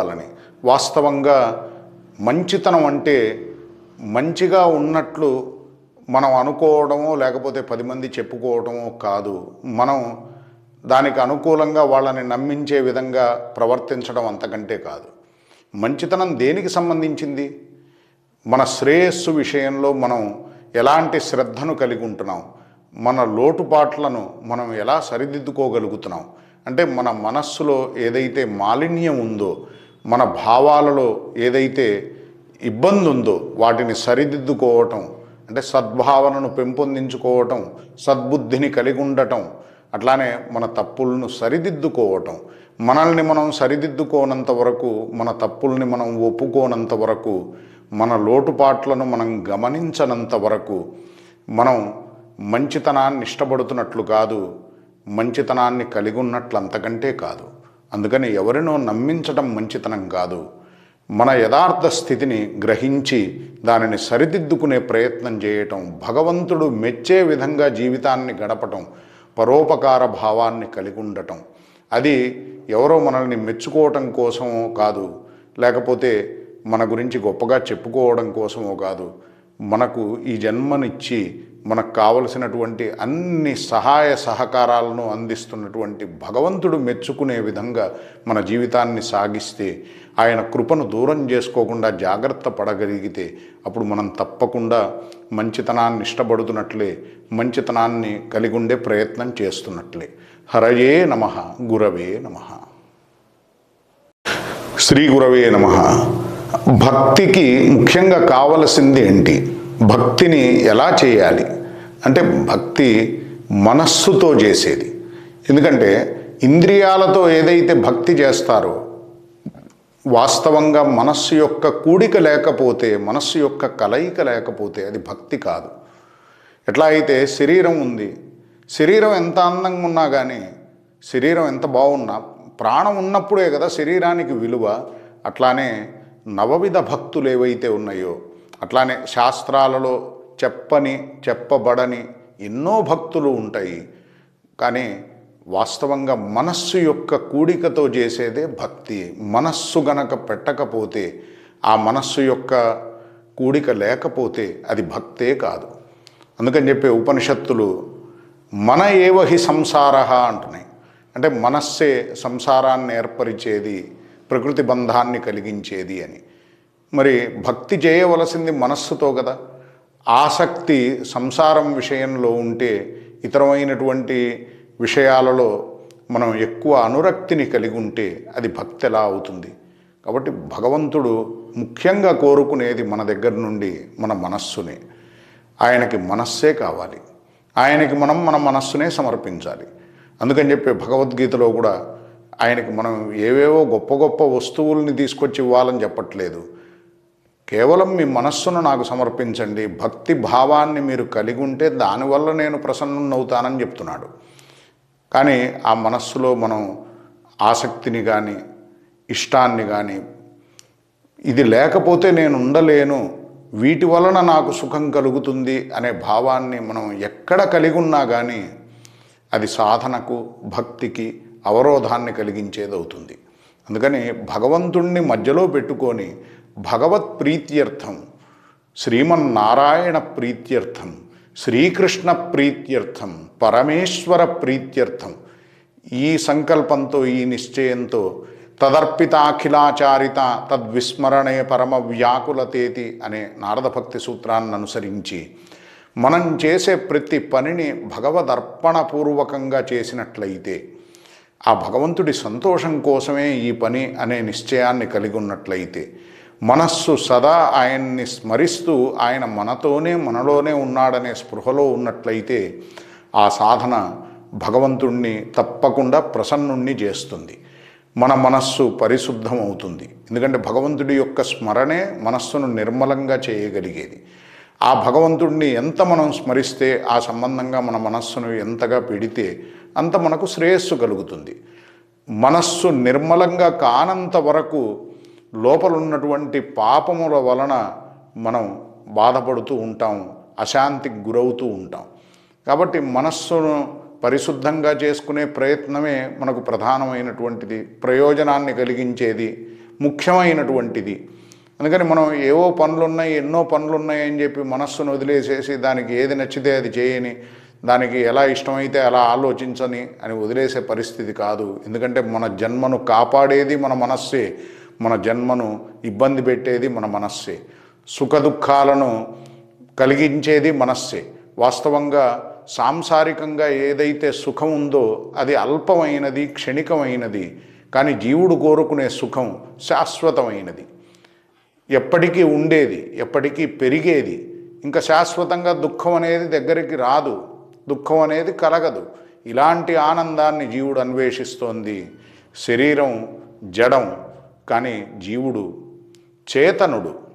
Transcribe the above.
ఉండాలని వాస్తవంగా మంచితనం అంటే మంచిగా ఉన్నట్లు మనం అనుకోవడమో లేకపోతే పది మంది చెప్పుకోవడమో కాదు. మనం దానికి అనుకూలంగా వాళ్ళని నమ్మించే విధంగా ప్రవర్తించడం అంతకంటే కాదు. మంచితనం దేనికి సంబంధించింది? మన శ్రేయస్సు విషయంలో మనం ఎలాంటి శ్రద్ధను కలిగి ఉంటున్నాం? మన లోటుపాట్లను మనం ఎలా సరిదిద్దుకోగలుగుతున్నాం? అంటే మన మనస్సులో ఏదైతే మాలిన్యం ఉందో మన భావాలలో ఏదైతే ఇబ్బంది ఉందో వాటిని సరిదిద్దుకోవటం అంటే సద్భావనను పెంపొందించుకోవటం సద్బుద్ధిని కలిగి ఉండటం అట్లానే మన తప్పులను సరిదిద్దుకోవటం. మనల్ని మనం సరిదిద్దుకోనంత వరకు మన తప్పుల్ని మనం ఒప్పుకోనంత వరకు మన లోటుపాట్లను మనం గమనించనంత వరకు మనం మంచితనాన్ని ఇష్టపడుతున్నట్లు కాదు మంచితనాన్ని కలిగి ఉన్నట్లు అంతకంటే కాదు. అందుకని ఎవరినో నమ్మించడం మంచితనం కాదు. మన యథార్థ స్థితిని గ్రహించి దానిని సరిదిద్దుకునే ప్రయత్నం చేయటం భగవంతుడు మెచ్చే విధంగా జీవితాన్ని గడపటం పరోపకార భావాన్ని కలిగి ఉండటం. అది ఎవరో మనల్ని మెచ్చుకోవటం కోసమో కాదు లేకపోతే మన గురించి గొప్పగా చెప్పుకోవడం కోసమో కాదు. మనకు ఈ జన్మనిచ్చి మనకు కావలసినటువంటి అన్ని సహాయ సహకారాలను అందిస్తున్నటువంటి భగవంతుడు మెచ్చుకునే విధంగా మన జీవితాన్ని సాగిస్తే ఆయన కృపను దూరం చేసుకోకుండా జాగ్రత్త పడగలిగితే అప్పుడు మనం తప్పకుండా మంచితనాన్ని ఇష్టపడుతున్నట్లే మంచితనాన్ని కలిగి ఉండే ప్రయత్నం చేస్తున్నట్లే. హరయే నమ గురవే నమ. శ్రీ గురవే నమ. భక్తికి ముఖ్యంగా కావలసింది ఏంటి? భక్తిని ఎలా చేయాలి? అంటే భక్తి మనస్సుతో చేసేది. ఎందుకంటే ఇంద్రియాలతో ఏదైతే భక్తి చేస్తారో వాస్తవంగా మనస్సు యొక్క కూడిక లేకపోతే మనస్సు యొక్క కలయిక లేకపోతే అది భక్తి కాదు. ఎట్లా అయితే శరీరం ఉంది శరీరం ఎంత అందంగా ఉన్నా కానీ శరీరం ఎంత బాగున్నా ప్రాణం ఉన్నప్పుడే కదా శరీరానికి విలువ అట్లానే నవవిధ భక్తులు ఏవైతే ఉన్నాయో అట్లానే శాస్త్రాలలో చెప్పని చెప్పబడని ఎన్నో భక్తులు ఉంటాయి. కానీ వాస్తవంగా మనస్సు యొక్క కూడికతో చేసేదే భక్తి. మనస్సు గనక పెట్టకపోతే ఆ మనస్సు యొక్క కూడిక లేకపోతే అది భక్తే కాదు. అందుకని చెప్పే ఉపనిషత్తులు మన ఏవహి సంసార అంటున్నాయి. అంటే మనస్సే సంసారాన్ని ఏర్పరిచేది ప్రకృతి బంధాన్ని కలిగించేది అని. మరి భక్తి చేయవలసింది మనస్సుతో కదా. ఆసక్తి సంసారం విషయంలో ఉంటే ఇతరమైనటువంటి విషయాలలో మనం ఎక్కువ అనురక్తిని కలిగి ఉంటే అది భక్తి ఎలా అవుతుంది. కాబట్టి భగవంతుడు ముఖ్యంగా కోరుకునేది మన దగ్గర నుండి మన మనస్సునే. ఆయనకి మనస్సే కావాలి. ఆయనకి మనం మన మనస్సునే సమర్పించాలి. అందుకని చెప్పి భగవద్గీతలో కూడా ఆయనకి మనం ఏవేవో గొప్ప గొప్ప వస్తువుల్ని తీసుకొచ్చి ఇవ్వాలని చెప్పట్లేదు. కేవలం మీ మనస్సును నాకు సమర్పించండి. భక్తి భావాన్ని మీరు కలిగి ఉంటే దానివల్ల నేను ప్రసన్నునవుతానని చెప్తున్నాడు. కానీ ఆ మనస్సులో మనం ఆసక్తిని కానీ ఇష్టాన్ని కానీ ఇది లేకపోతే నేను ఉండలేను వీటి వలన నాకు సుఖం కలుగుతుంది అనే భావాన్ని మనం ఎక్కడ కలిగి ఉన్నా కానీ అది సాధనకు భక్తికి అవరోధాన్ని కలిగించేది అవుతుంది అందుకని భగవంతుణ్ణి మధ్యలో పెట్టుకొని భగవత్ ప్రీత్యర్థం శ్రీమన్నారాయణ ప్రీత్యర్థం శ్రీకృష్ణ ప్రీత్యర్థం పరమేశ్వర ప్రీత్యర్థం. ఈ సంకల్పంతో ఈ నిశ్చయంతో తదర్పితాఖిలాచారిత తద్విస్మరణే పరమ వ్యాకులతేతి అనే నారద భక్తి సూత్రాన్ని అనుసరించి మనం చేసే ప్రతి పనిని భగవదర్పణపూర్వకంగా చేసినట్లయితే ఆ భగవంతుడి సంతోషం కోసమే ఈ పని అనే నిశ్చయాన్ని కలిగి ఉన్నట్లయితే మనస్సు సదా ఆయన్ని స్మరిస్తూ ఆయన మనతోనే మనలోనే ఉన్నాడనే స్పృహలో ఉన్నట్లయితే ఆ సాధన భగవంతుణ్ణి తప్పకుండా ప్రసన్నుణ్ణి చేస్తుంది. మన మనస్సు పరిశుద్ధం అవుతుంది ఎందుకంటే భగవంతుడి యొక్క స్మరణే మనస్సును నిర్మలంగా చేయగలిగేది. ఆ భగవంతుడిని ఎంత మనం స్మరిస్తే ఆ సంబంధంగా మన మనస్సును ఎంతగా పెడితే అంత మనకు శ్రేయస్సు కలుగుతుంది. మనస్సు నిర్మలంగా కానంత వరకు లోపల ఉన్నటువంటి పాపముల వలన మనం బాధపడుతూ ఉంటాం అశాంతికి గురవుతూ ఉంటాం. కాబట్టి మనస్సును పరిశుద్ధంగా చేసుకునే ప్రయత్నమే మనకు ప్రధానమైనటువంటిది ప్రయోజనాన్ని కలిగించేది ముఖ్యమైనటువంటిది. అందుకని మనం ఏవో పనులున్నాయి ఎన్నో పనులున్నాయి అని చెప్పి మనస్సును వదిలేసేసి దానికి ఏది నచ్చితే అది చేయని దానికి ఎలా ఇష్టమైతే అలా ఆలోచించని అని వదిలేసే పరిస్థితి కాదు. ఎందుకంటే మన జన్మను కాపాడేది మన మనస్సే. మన జన్మను ఇబ్బంది పెట్టేది మన మనస్సే. సుఖ దుఃఖాలను కలిగించేది మనస్సే. వాస్తవంగా సాంసారికంగా ఏదైతే సుఖం ఉందో అది అల్పమైనది క్షణికమైనది. కానీ జీవుడు కోరుకునే సుఖం శాశ్వతమైనది. ఎప్పటికీ ఉండేది ఎప్పటికీ పెరిగేది. ఇంకా శాశ్వతంగా దుఃఖం అనేది దగ్గరికి రాదు. దుఃఖం అనేది కలగదు. ఇలాంటి ఆనందాన్ని జీవుడు అన్వేషిస్తోంది. శరీరం జడం. కానీ జీవుడు చేతనుడు.